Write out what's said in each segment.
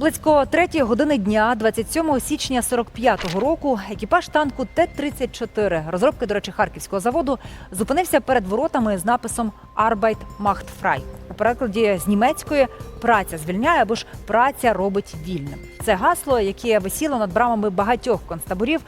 Близько третьої години дня, 27 січня 45-го року, екіпаж танку Т-34, розробки, до речі, харківського заводу, зупинився перед воротами з написом Arbeit macht frei. У перекладі з німецької праця звільняє або ж праця робить вільним. Це гасло, яке висіло над брамами багатьох концтаборів.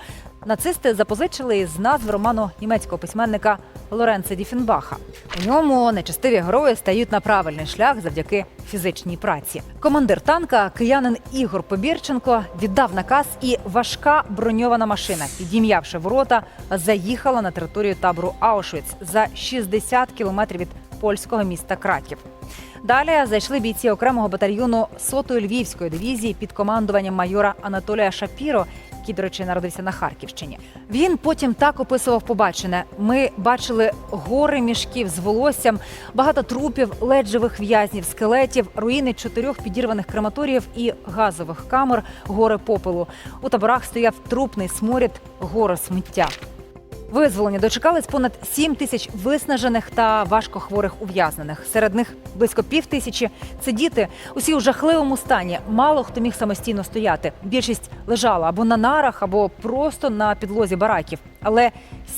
Нацисти запозичили із назв роману німецького письменника Лоренца Діфінбаха. У ньому нечестиві герої стають на правильний шлях завдяки фізичній праці. Командир танка, киянин Ігор Побірченко, віддав наказ, і важка броньована машина, підім'явши ворота, заїхала на територію табору Аушвіц за 60 кілометрів від польського міста Краків. Далі зайшли бійці окремого батальйону сотої львівської дивізії під командуванням майора Анатолія Шапіро, який, до речі, народився на Харківщині. Він потім так описував побачене: ми бачили гори мішків з волоссям, багато трупів, ледь живих в'язнів, скелетів, руїни чотирьох підірваних крематоріїв і газових камер, гори попелу. У таборах стояв трупний сморід, гори сміття. Визволення дочекались понад 7 тисяч виснажених та важкохворих ув'язнених. Серед них близько пів тисячі це діти. Усі у жахливому стані. Мало хто міг самостійно стояти. Більшість лежала або на нарах, або просто на підлозі бараків. Але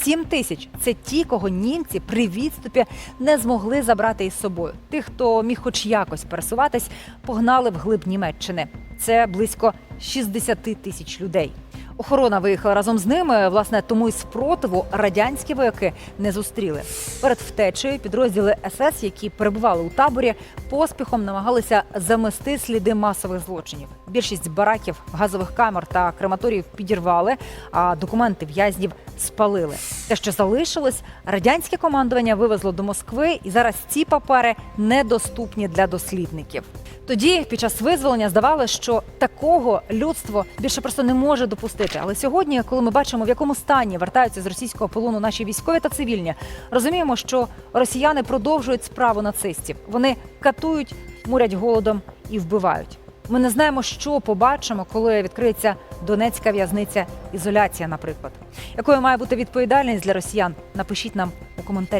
7 тисяч це ті, кого німці при відступі не змогли забрати із собою. Тих, хто міг хоч якось пересуватись, погнали в глиб Німеччини. Це близько 60 тисяч людей. Охорона виїхала разом з ними. Власне, тому й спротиву радянські вояки не зустріли. Перед втечею підрозділи СС, які перебували у таборі, поспіхом намагалися замести сліди масових злочинів. Більшість бараків, газових камер та крематоріїв підірвали, а документи в'язнів спалили. Те, що залишилось, радянське командування вивезло до Москви, і зараз ці папери недоступні для дослідників. Тоді, під час визволення, здавалося, що такого людство більше просто не може допустити. Але сьогодні, коли ми бачимо, в якому стані вертаються з російського полону наші військові та цивільні, розуміємо, що росіяни продовжують справу нацистів. Вони катують, мурять голодом і вбивають. Ми не знаємо, що побачимо, коли відкриється Донецька в'язниця, ізоляція, наприклад. Якою має бути відповідальність для росіян? Напишіть нам у коментарі.